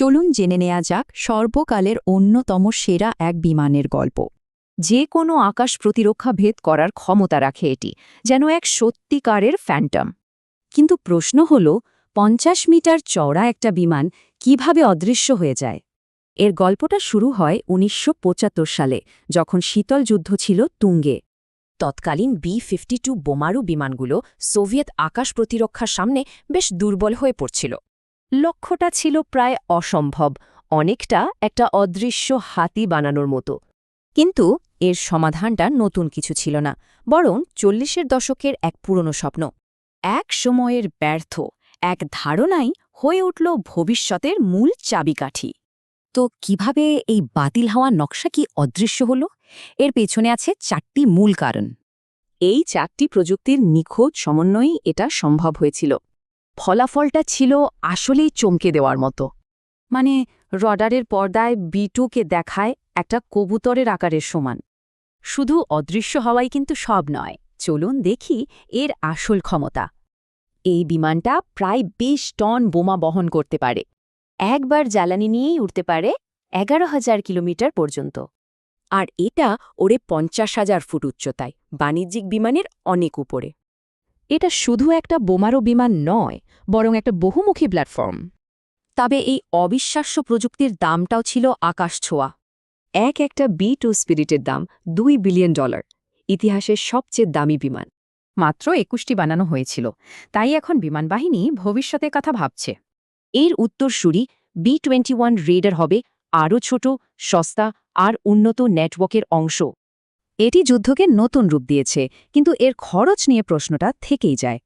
চলুন জেনে নেওয়া যাক সর্বকালের অন্যতম সেরা এক বিমানের গল্প। যে কোনো আকাশ প্রতিরক্ষা ভেদ করার ক্ষমতা রাখে এটি, যেন এক সত্যিকারের ফ্যান্টম কিন্তু প্রশ্ন হল, পঞ্চাশ মিটার চওড়া একটা বিমান কীভাবে অদৃশ্য হয়ে যায়? এর গল্পটা শুরু হয় উনিশশো পঁচাত্তর সালে, যখন শীতল যুদ্ধ ছিল তুঙ্গে। তৎকালীন বি ফিফটি টু বোমারু বিমানগুলো সোভিয়েত আকাশ প্রতিরক্ষার সামনে বেশ দুর্বল হয়ে পড়ছিল। লক্ষ্যটা ছিল প্রায় অসম্ভব, অনেকটা একটা অদৃশ্য হাতি বানানোর মতো। কিন্তু এর সমাধানটা নতুন কিছু ছিল না, বরং চল্লিশের দশকের এক পুরনো স্বপ্ন। এক সময়ের ব্যর্থ, এক ধারণাই হয়ে উঠল ভবিষ্যতের মূল চাবিকাঠি। তো কীভাবে এই বাতিল হওয়া নকশা কি অদৃশ্য হল? এর পেছনে আছে চারটি মূল কারণ। এই চারটি প্রযুক্তির নিখোঁজ সমন্বয়েই এটা সম্ভব হয়েছিল। ফলাফলটা ছিল আসলেই চমকে দেওয়ার মতো। মানে রডারের পর্দায় বিটুকে দেখায় একটা কবুতরের আকারের সমান। শুধু অদৃশ্য হওয়াই কিন্তু সব নয়। চলুন দেখি এর আসল ক্ষমতা। এই বিমানটা প্রায় বিশ টন বোমা বহন করতে পারে। একবার জ্বালানি নিয়েই উঠতে পারে এগারো হাজার কিলোমিটার পর্যন্ত। আর এটা ওরে পঞ্চাশ হাজার ফুট উচ্চতায়। বাণিজ্যিক বিমানের অনেক উপরে। এটা শুধু একটা বোমারো বিমান নয়, বরং একটা বহুমুখী প্ল্যাটফর্ম। তবে এই অবিশ্বাস্য প্রযুক্তির দামটাও ছিল আকাশ ছোঁয়া। এক একটা বি টু স্পিরিটের দাম দুই বিলিয়ন ডলার, ইতিহাসের সবচেয়ে দামি বিমান। মাত্র একুশটি বানানো হয়েছিল, তাই এখন বিমান বাহিনী ভবিষ্যতের কথা ভাবছে। এর উত্তরসূরি বি টোয়েন্টি ওয়ান রেডার হবে আরও ছোট, সস্তা আর উন্নত নেটওয়ার্কের অংশ। এটি যুদ্ধকে নতুন রূপ দিয়েছে কিন্তু এর খরচ নিয়ে প্রশ্নটা থেকেই যায়।